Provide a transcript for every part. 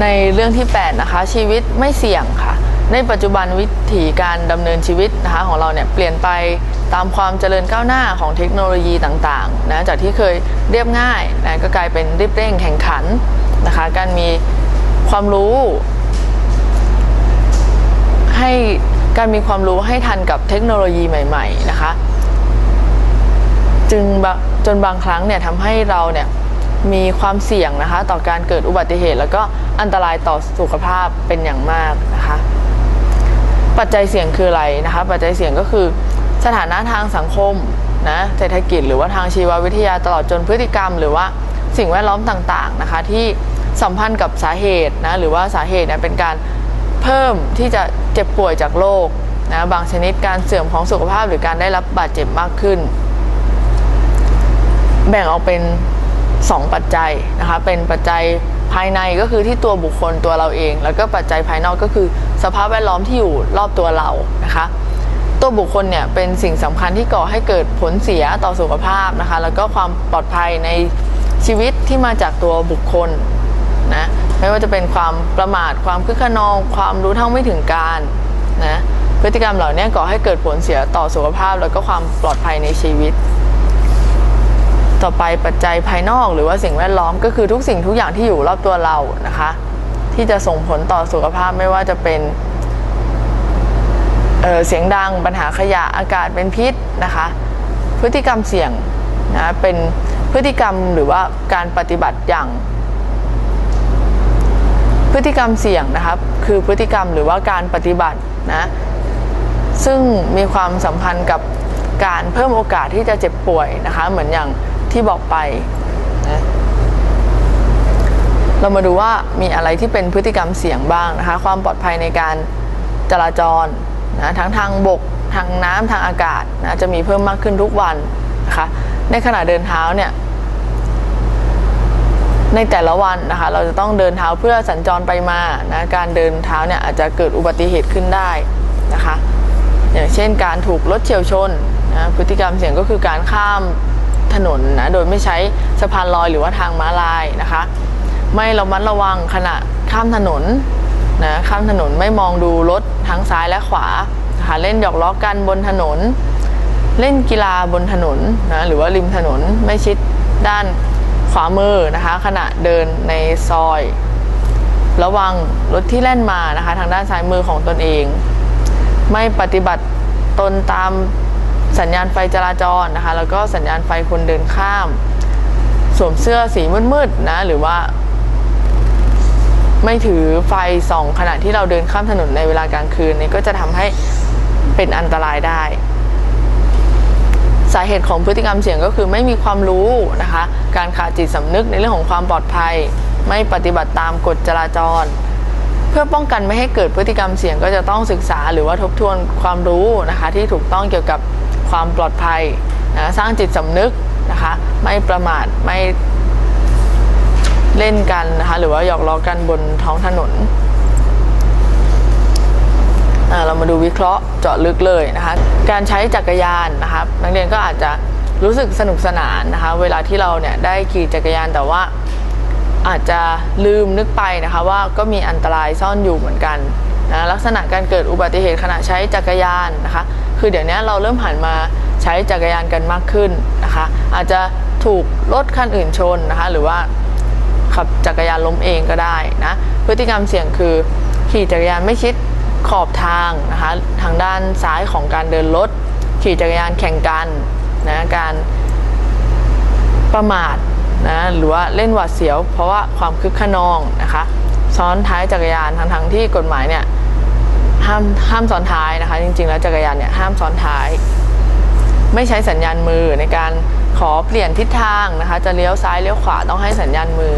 ในเรื่องที่ 8 นะคะ ชีวิตไม่เสี่ยงค่ะ ในปัจจุบันวิถีการดำเนินชีวิตนะคะของเราเนี่ยเปลี่ยนไปตามความเจริญก้าวหน้าของเทคโนโลยีต่างๆนะจากที่เคยเรียบง่ายนะก็กลายเป็นรีบเร่งแข่งขันนะคะ การมีความรู้ ให้การมีความรู้ให้ทันกับเทคโนโลยีใหม่ ๆ นะคะ จึงบะจนบางครั้งเนี่ยทำให้เราเนี่ย มีความเสี่ยงนะคะ ต่อการเกิดอุบัติเหตุ แล้วก็อันตรายต่อสุขภาพเป็นอย่างมากนะคะ ปัจจัยเสี่ยงคืออะไรนะคะ ปัจจัยเสี่ยงก็คือ สถานะทางสังคมนะเศรษฐกิจหรือว่าทางชีววิทยาตลอดจนพฤติกรรม หรือว่าสิ่งแวดล้อมต่างๆนะคะ ที่สัมพันธ์กับสาเหตุนะหรือว่าสาเหตุเนี่ยเป็นการเพิ่มที่จะเจ็บป่วยจากโรคนะบางชนิดการเสื่อมของสุขภาพหรือการได้รับบาดเจ็บมากขึ้น แบ่งออกเป็น 2 ปัจจัยนะคะ เป็นปัจจัยภายในก็คือที่ตัวบุคคลตัวเราเอง แล้วก็ปัจจัยภายนอกก็คือ สภาพแวดล้อมที่อยู่รอบตัวเรานะคะ ตัวบุคคลเนี่ยเป็นสิ่งสำคัญที่ก่อให้เกิดผลเสียต่อสุขภาพนะคะ แล้วก็ความปลอดภัยในชีวิตที่มาจากตัวบุคคลนะไม่ว่าจะเป็นความประมาทความคึกขนอง ความรู้เท่าไม่ถึงการนะพฤติกรรมเหล่านี้ก่อให้เกิดผลเสียต่อสุขภาพ แล้วก็ความปลอดภัยในชีวิต ต่อไปปัจจัยภายนอกหรือว่าสิ่งแวดล้อมก็คือทุกสิ่งทุกอย่างที่อยู่รอบตัวเรานะคะ ที่จะส่งผลต่อสุขภาพไม่ว่าจะเป็นเเสียงดังปัญหาขยะอากาศเป็นพิษนะคะ พฤติกรรมเสี่ยงนะเป็นพฤติกรรมหรือว่าการปฏิบัติอย่าง พฤติกรรมเสี่ยงนะครับ คือพฤติกรรมหรือว่าการปฏิบัตินะซึ่งมีความสัมพันธ์กับการเพิ่มโอกาสที่จะเจ็บป่วยนะคะ เหมือนอย่าง ที่บอกไปนะเรามาดูว่ามีอะไรที่เป็นพฤติกรรมเสี่ยงบ้างนะคะ ความปลอดภัยในการจราจรนะทั้งทางบก ทางน้ำทางอากาศนะจะมีเพิ่มมากขึ้นทุกวันนะคะ ในขณะเดินเท้าเนี่ย ในแต่ละวันนะคะ เราจะต้องเดินเท้าเพื่อสัญจรไปมานะการเดินเท้าเนี่ยอาจจะเกิดอุบัติเหตุขึ้นได้นะคะ อย่างเช่นการถูกรถเฉียวชนนะพฤติกรรมเสี่ยงก็คือการข้าม ถนนนะ โดยไม่ใช้สะพานลอยหรือว่าทางม้าลายนะคะ ไม่ระมัดระวังขณะข้ามถนนนะข้ามถนนไม่มองดูรถทั้งซ้ายและขวานะคะเล่นหยอกล้อกันบนถนน เล่นกีฬาบนถนนนะหรือว่าริมถนนไม่ชิดด้านขวามือนะคะ ขณะเดินในซอย ระวังรถที่แล่นมานะคะ ทางด้านซ้ายมือของตนเอง ไม่ปฏิบัติตนตาม สัญญาณไฟจราจรนะคะ แล้วก็สัญญาณไฟคนเดินข้าม สวมเสื้อสีมืดๆนะ หรือว่า ไม่ถือไฟส่องขณะที่เราเดินข้ามถนนในเวลากลางคืนนี่ก็จะทำให้เป็นอันตรายได้ สาเหตุของพฤติกรรมเสี่ยงก็คือไม่มีความรู้นะคะ การขาดจิตสำนึกในเรื่องของความปลอดภัย ไม่ปฏิบัติตามกฎจราจรเพื่อป้องกันไม่ให้เกิดพฤติกรรมเสี่ยงก็จะต้องศึกษาหรือว่าทบทวนความรู้นะคะ ที่ถูกต้องเกี่ยวกับ ความปลอดภัยนะสร้างจิตสำนึกนะคะไม่ประมาทไม่เล่นกันนะคะหรือว่าหยอกล้อกันบนท้องถนน เรามาดูวิเคราะห์เจาะลึกเลยนะคะการใช้จักรยานนะครับนักเรียนก็อาจจะรู้สึกสนุกสนานนะคะเวลาที่เราเนี่ยได้ขี่จักรยานแต่ว่าอาจจะลืมนึกไปนะคะว่าก็มีอันตรายซ่อนอยู่เหมือนกันนะลักษณะการเกิดอุบัติเหตุขณะใช้จักรยานนะคะ คือเดี๋ยวนี้เราเริ่มหันมาใช้จักรยานกันมากขึ้นนะคะ อาจจะถูกรถคันอื่นชนนะคะ หรือว่าขับจักรยานล้มเองก็ได้นะพฤติกรรมเสี่ยงคือ ขี่จักรยานไม่ชิดขอบทางนะคะทางด้านซ้ายของการเดินรถขี่จักรยานแข่งกันนะการประมาทนะหรือว่าเล่นหวาดเสียว เพราะว่าความคึกขนองนะคะ ซ้อนท้ายจักรยานทั้งทั้งที่กฎหมายเนี่ย ห้ามห้ามซ้อนท้ายนะคะ จริง ๆ แล้วจักรยานเนี่ยห้ามซ้อนท้าย ไม่ใช้สัญญาณมือในการขอเปลี่ยนทิศทางนะคะ จะเลี้ยวซ้ายเลี้ยวขวาต้องให้สัญญาณมือ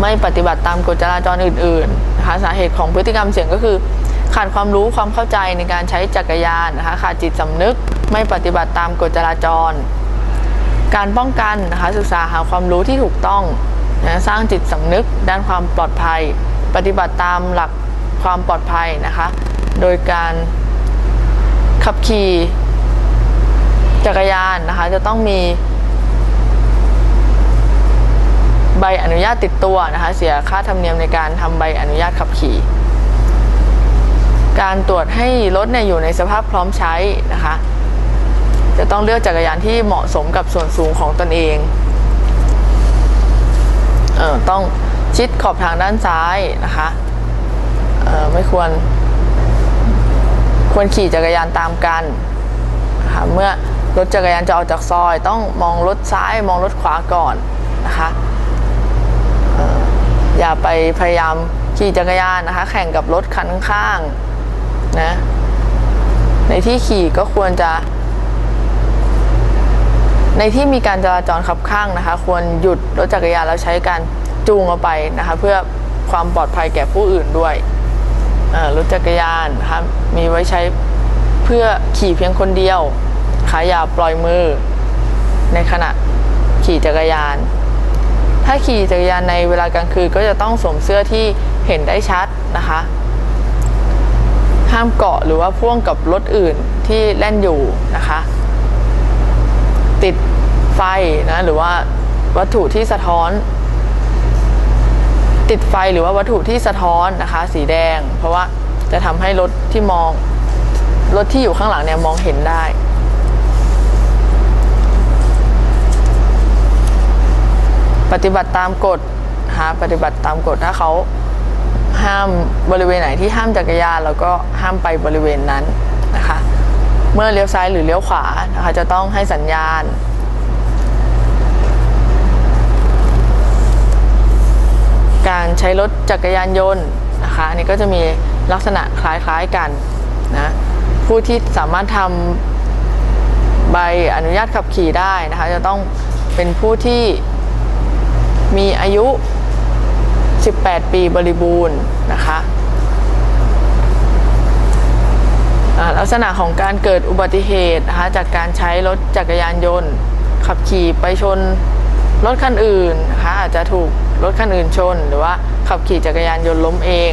ไม่ปฏิบัติตามกฎจราจรอื่นๆนะคะสาเหตุของพฤติกรรมเสี่ยงก็คือ ขาดความรู้ความเข้าใจในการใช้จักรยานนะคะขาดจิตสำนึก ไม่ปฏิบัติตามกฎจราจร การป้องกันนะคะศึกษาหาความรู้ที่ถูกต้องนะสร้างจิตสำนึกด้านความปลอดภัย ปฏิบัติตามหลัก ความปลอดภัยนะคะ โดยการขับขี่จักรยานนะคะ จะต้องมี ใบอนุญาตติดตัวนะคะ เสียค่าธรรมเนียมในการทำใบอนุญาตขับขี่ การตรวจให้รถเนี่ยอยู่ในสภาพพร้อมใช้นะคะ จะต้องเลือกจักรยานที่เหมาะสมกับส่วนสูงของตนเองเออต้องชิดขอบทางด้านซ้ายนะคะ เออไม่ควร ควรขี่จักรยานตามกันนะคะเมื่อรถจักรยานจะออกจากซอย ต้องมองรถซ้ายมองรถขวาก่อนนะคะอย่าไปพยายามขี่จักรยานนะคะ แข่งกับรถคันข้างๆนะในที่ขี่ก็ควรจะ ในที่มีการจราจรขับข้างนะคะ ควรหยุดรถจักรยานแล้วใช้การจูงเอาไปนะคะ เพื่อความปลอดภัยแก่ผู้อื่นด้วย รถจักรยานนะคะมีไว้ใช้เพื่อขี่เพียงคนเดียวนะคะอย่าปล่อยมือ ในขณะขี่จักรยาน ถ้าขี่จักรยานในเวลากลางคืนก็จะต้องสวมเสื้อที่เห็นได้ชัดนะคะ ห้ามเกาะหรือว่าพ่วงกับรถอื่นที่แล่นอยู่นะคะ ติดไฟนะหรือว่าวัตถุที่สะท้อน ติดไฟหรือว่าวัตถุที่สะท้อนนะคะ สีแดง เพราะว่าจะทำให้รถที่มองรถที่อยู่ข้างหลังเนี่ยมองเห็นได้ ปฏิบัติตามกฎนะคะปฏิบัติตามกฎถ้าเขาห้ามบริเวณไหนที่ห้ามจักรยานแล้วก็ห้ามไปบริเวณนั้นนะคะ เมื่อเลี้ยวซ้ายหรือเลี้ยวขวานะคะจะต้องให้สัญญาณ การใช้รถจักรยานยนต์นะคะอันนี้ก็จะมีลักษณะคล้ายๆกันนะผู้ที่สามารถทำใบอนุญาตขับขี่ได้นะคะจะต้องเป็นผู้ที่มีอายุ 18 ปีบริบูรณ์นะคะลักษณะของการเกิดอุบัติเหตุนะคะจากการใช้รถจักรยานยนต์ ขับขี่ไปชนรถคันอื่นนะคะอาจจะถูก รถคันอื่นชน หรือว่าขับขี่จักรยานยนต์ล้มเอง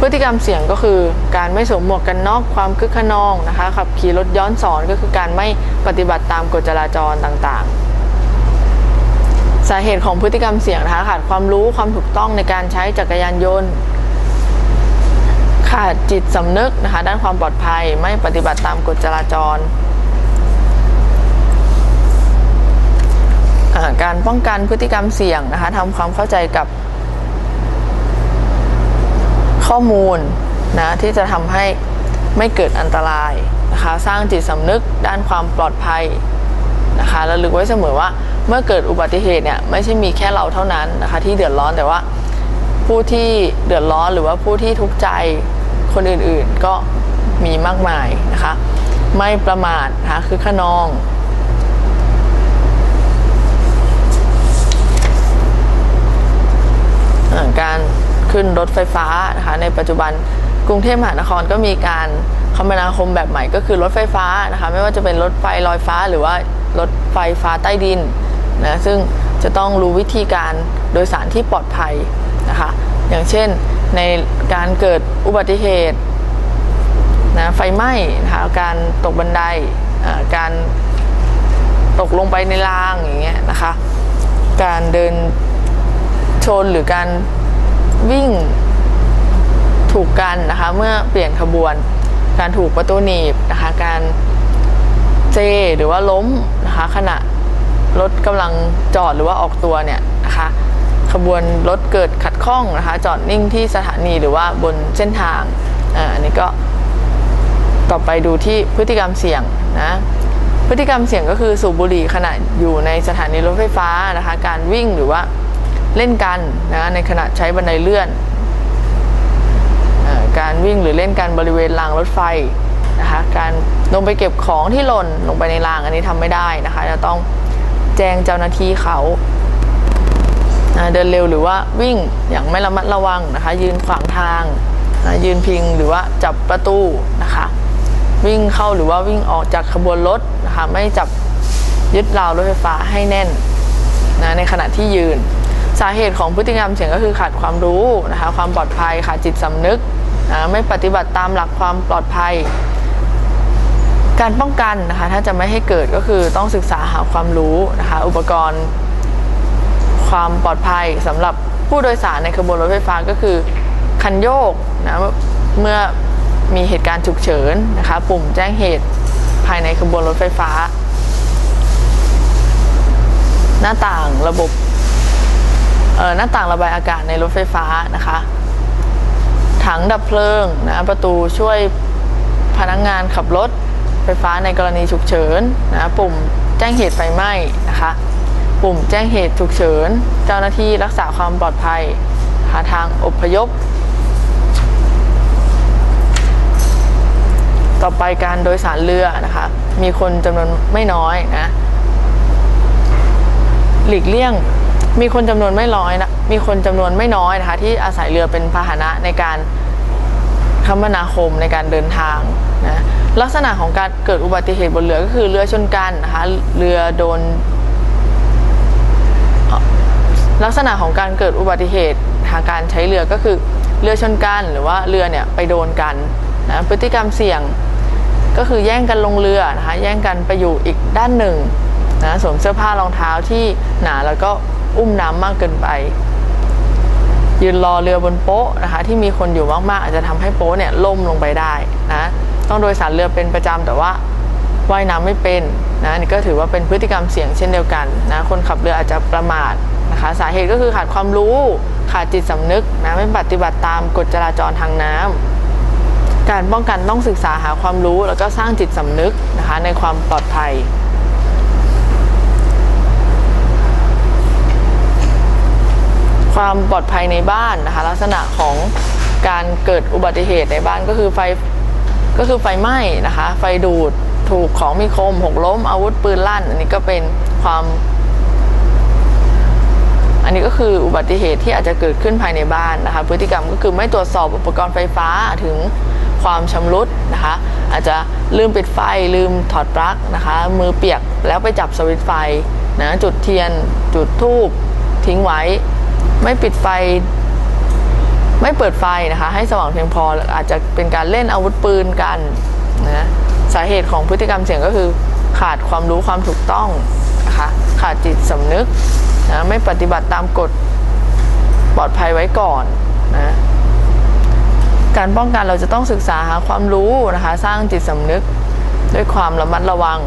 พฤติกรรมเสี่ยงก็คือการไม่สวมหมวกกันน็อกความคึกขนองนะคะขับขี่รถย้อนสอนก็คือการไม่ปฏิบัติตามกฎจราจรต่างๆสาเหตุของพฤติกรรมเสี่ยงนะคะขาดความรู้ความถูกต้องในการใช้จักรยานยนต์ ขาดจิตสำนึกนะคะด้านความปลอดภัยไม่ปฏิบัติตามกฎจราจรอ่า การป้องกันพฤติกรรมเสี่ยงนะคะทำความเข้าใจกับข้อมูลนะที่จะทำให้ไม่เกิดอันตรายนะคะสร้างจิตสำนึกด้านความปลอดภัยนะคะระลึกไว้เสมอว่าเมื่อเกิดอุบัติเหตุเนี่ยไม่ใช่มีแค่เราเท่านั้นนะคะที่เดือดร้อนแต่ว่าผู้ที่เดือดร้อนหรือว่าผู้ที่ทุกข์ใจคนอื่นๆก็มีมากมายนะคะไม่ประมาทนะคะคือขนอง อ่า การขึ้นรถไฟฟ้านะคะในปัจจุบันกรุงเทพมหานครก็มีการคมนาคมแบบใหม่ก็คือรถไฟฟ้านะคะไม่ว่าจะเป็นรถไฟลอยฟ้าหรือว่ารถไฟฟ้าใต้ดินนะซึ่งจะต้องรู้วิธีการโดยสารที่ปลอดภัยนะคะอย่างเช่นในการเกิดอุบัติเหตุนะไฟไหม้นะคะการตกบันไดการตกลงไปในรางอย่างเงี้ยนะคะการเดิน ชนหรือการวิ่งถูกกันนะคะเมื่อเปลี่ยนขบวน การถูกประตูหนีบนะคะการเซหรือว่าล้มนะคะขณะรถกำลังจอดหรือว่าออกตัวเนี่ยนะคะขบวนรถเกิดขัดข้องนะคะจอดนิ่งที่สถานีหรือว่าบนเส้นทางอันนี้ก็ต่อไปดูที่พฤติกรรมเสี่ยงนะพฤติกรรมเสี่ยงก็คือสูบบุหรี่ขณะอยู่ในสถานีรถไฟฟ้านะคะการวิ่งหรือว่า เล่นกันนะในขณะใช้บันไดเลื่อนอการวิ่งหรือเล่นกันบริเวณรางรถไฟนะคะการลงไปเก็บของที่หล่นลงไปในรางอันนี้ทำไม่ได้นะคะจะต้องแจ้งเจ้าหน้าที่เขาเดินเร็วหรือว่าวิ่งอย่างไม่ระมัดระวังนะคะ ยืนขวางทางยืนพิงหรือว่าจับประตูนะคะ วิ่งเข้าหรือว่าวิ่งออกจากขบวนรถนะคะไม่จับยึดราวรถไฟฟ้าให้แน่นนะในขณะที่ยืน สาเหตุของพฤติกรรมเสี่ยงก็คือขาดความรู้นะคะความปลอดภัยขาดจิตสำนึกนะไม่ปฏิบัติตามหลักความปลอดภัย การป้องกันนะคะถ้าจะไม่ให้เกิดก็คือต้องศึกษาหาความรู้นะคะอุปกรณ์ ความปลอดภัยสำหรับผู้โดยสารในขบวนรถไฟฟ้าก็คือคันโยกนะเมื่อมีเหตุการณ์ฉุกเฉินนะคะปุ่มแจ้งเหตุภายในขบวนรถไฟฟ้า หน้าต่างระบบ หน้าต่างระบายอากาศในรถไฟฟ้านะคะ ถังดับเพลิงนะประตูช่วยพนักงงานขับรถไฟฟ้าในกรณีฉุกเฉินนะปุ่มแจ้งเหตุไฟไหม้นะคะ ปุ่มแจ้งเหตุฉุกเฉิน เจ้าหน้าที่รักษาความปลอดภัย หาทางอพยพ ต่อไปการโดยสารเรือนะคะ มีคนจำนวนไม่น้อยนะ หลีกเลี่ยง มีคนจำนวนไม่น้อยนะมีคนจำนวนไม่น้อยนะคะที่อาศัยเรือเป็นพาหนะในการคมนาคมในการเดินทางนะลักษณะของการเกิดอุบัติเหตุบนเรือก็คือเรือชนกันนะคะเรือโดน ลักษณะของการเกิดอุบัติเหตุทางการใช้เรือก็คือเรือชนกันหรือว่าเรือเนี่ยไปโดนกันนะพฤติกรรมเสี่ยงก็คือแย่งกันลงเรือนะคะแย่งกันไปอยู่อีกด้านหนึ่งนะสวมเสื้อผ้ารองเท้าที่หนาแล้วก็ อุ้มน้ำมากเกินไป ยืนรอเรือบนโป๊ะนะคะที่มีคนอยู่มากๆ อาจจะทำให้โป๊ะเนี่ยล่มลงไปได้นะต้องโดยสารเรือเป็นประจำแต่ว่าว่ายน้ำไม่เป็นนะนี่ก็ถือว่าเป็นพฤติกรรมเสี่ยงเช่นเดียวกันนะคนขับเรืออาจจะประมาทนะคะสาเหตุก็คือขาดความรู้ขาดจิตสำนึกนะไม่ปฏิบัติตามกฎจราจรทางน้ำการป้องกันต้องศึกษาหาความรู้แล้วก็สร้างจิตสำนึกนะคะในความปลอดภัย ความปลอดภัยในบ้านนะคะ ลักษณะของการเกิดอุบัติเหตุในบ้านก็คือไฟก็คือไฟไหม้นะคะ ไฟดูดถูกของมีคมหกล้ม อาวุธปืนลั่น อันนี้ก็เป็นความ อันนี้ก็คืออุบัติเหตุที่อาจจะเกิดขึ้นภายในบ้านนะคะ พฤติกรรมก็คือไม่ตรวจสอบอุปกรณ์ไฟฟ้าถึงความชำรุดนะคะ อาจจะลืมปิดไฟลืมถอดปลั๊กนะคะ มือเปียกแล้วไปจับสวิตช์ไฟนะจุดเทียนจุดธูปทิ้งไว้ ไม่ปิดไฟ ไม่เปิดไฟนะคะ ให้สว่างเพียงพออาจจะเป็นการเล่นอาวุธปืนกันนะสาเหตุของพฤติกรรมเสี่ยงก็คือขาดความรู้ความถูกต้องนะคะขาดจิตสำนึกนะไม่ปฏิบัติตามกฎปลอดภัยไว้ก่อนนะการป้องกันเราจะต้องศึกษาหาความรู้นะคะ สร้างจิตสำนึกด้วยความระมัดระวัง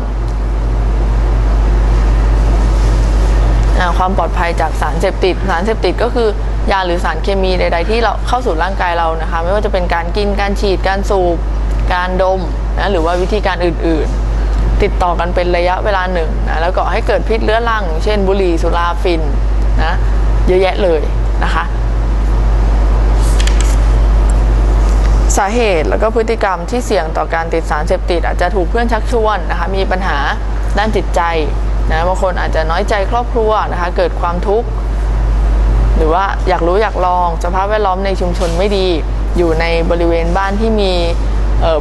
ความปลอดภัยจากสารเสพติด สารเสพติดก็คือยาหรือสารเคมีใด ๆ ที่เราเข้าสู่ร่างกายเรานะคะ ไม่ว่าจะเป็นการกินการฉีดการสูบ การดมนะหรือว่าวิธีการอื่นๆ ติดต่อกันเป็นระยะเวลาหนึ่งนะแล้วก็ให้เกิดพิษเรื้อรัง เช่น บุหรี่สุราฟินนะเยอะแยะเลยนะคะสาเหตุแล้วก็พฤติกรรมที่เสี่ยงต่อการติดสารเสพติด อาจจะถูกเพื่อนชักชวนนะคะมีปัญหาด้านจิตใจ นะบางคนอาจจะน้อยใจครอบครัวนะคะเกิดความทุกข์หรือว่าอยากรู้อยากลองสภาพแวดล้อมในชุมชนไม่ดี อยู่ในบริเวณบ้านที่มี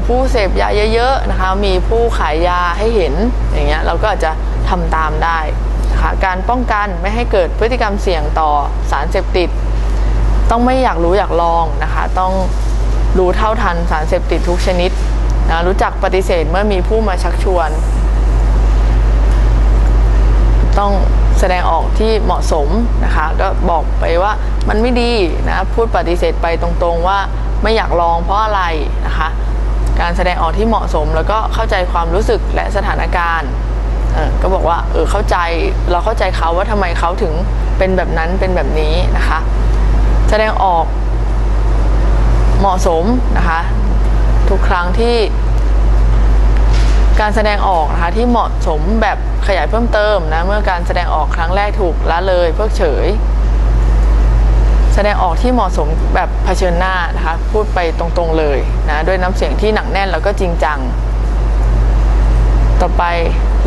ผู้เสพยาเยอะๆนะคะมีผู้ขายยาให้เห็นอย่างเงี้ยเราก็อาจจะทำตามได้นะคะการป้องกันไม่ให้เกิดพฤติกรรมเสี่ยงต่อสารเสพติด ต้องไม่อยากรู้อยากลองนะคะต้องรู้เท่าทันสารเสพติดทุกชนิดนะรู้จักปฏิเสธเมื่อมีผู้มาชักชวน ต้องแสดงออกที่เหมาะสมนะคะ ก็บอกไปว่ามันไม่ดีนะพูดปฏิเสธไปตรงๆว่าไม่อยากลองเพราะอะไรนะคะ การแสดงออกที่เหมาะสม แล้วก็เข้าใจความรู้สึกและสถานการณ์ก็บอกว่าเออเข้าใจเราเข้าใจเขาว่าทำไมเขาถึงเป็นแบบนั้นเป็นแบบนี้นะคะ แสดงออกเหมาะสมนะคะ ทุกครั้งที่ การแสดงออกนะคะที่เหมาะสมแบบขยายเพิ่มเติมนะเมื่อการแสดงออกครั้งแรกถูกละเลยเพิกเฉย แสดงออกที่เหมาะสมแบบเผชิญหน้านะคะพูดไปตรงๆเลยนะด้วยน้ำเสียงที่หนักแน่นแล้วก็จริงจัง ต่อไป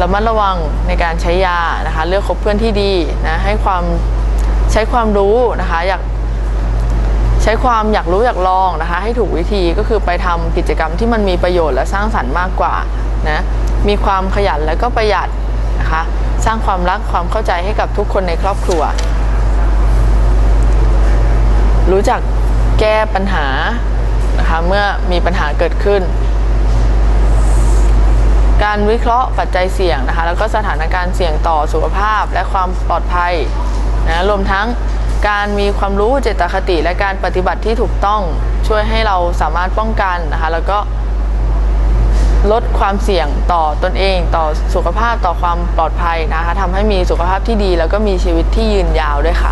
ระมัดระวังในการใช้ยานะคะเลือกคบเพื่อนที่ดีนะให้ความใช้ความรู้นะคะอยากใช้ความอยากรู้อยากลองนะคะ ให้ถูกวิธีก็คือไปทำกิจกรรมที่มันมีประโยชน์และสร้างสรรค์มากกว่า นะมีความขยันและก็ประหยัดนะคะสร้างความรักความเข้าใจให้กับทุกคนในครอบครัว รู้จักแก้ปัญหานะคะเมื่อมีปัญหาเกิดขึ้น การวิเคราะห์ปัจจัยเสี่ยงนะคะแล้วก็สถานการณ์เสี่ยงต่อสุขภาพและความปลอดภัยนะรวมทั้งการมีความรู้เจตคติและการปฏิบัติที่ถูกต้องช่วยให้เราสามารถป้องกันนะคะแล้วก็ ลดความเสี่ยงต่อตนเอง ต่อสุขภาพต่อความปลอดภัยนะคะทำให้มีสุขภาพที่ดี แล้วก็มีชีวิตที่ยืนยาวด้วยค่ะ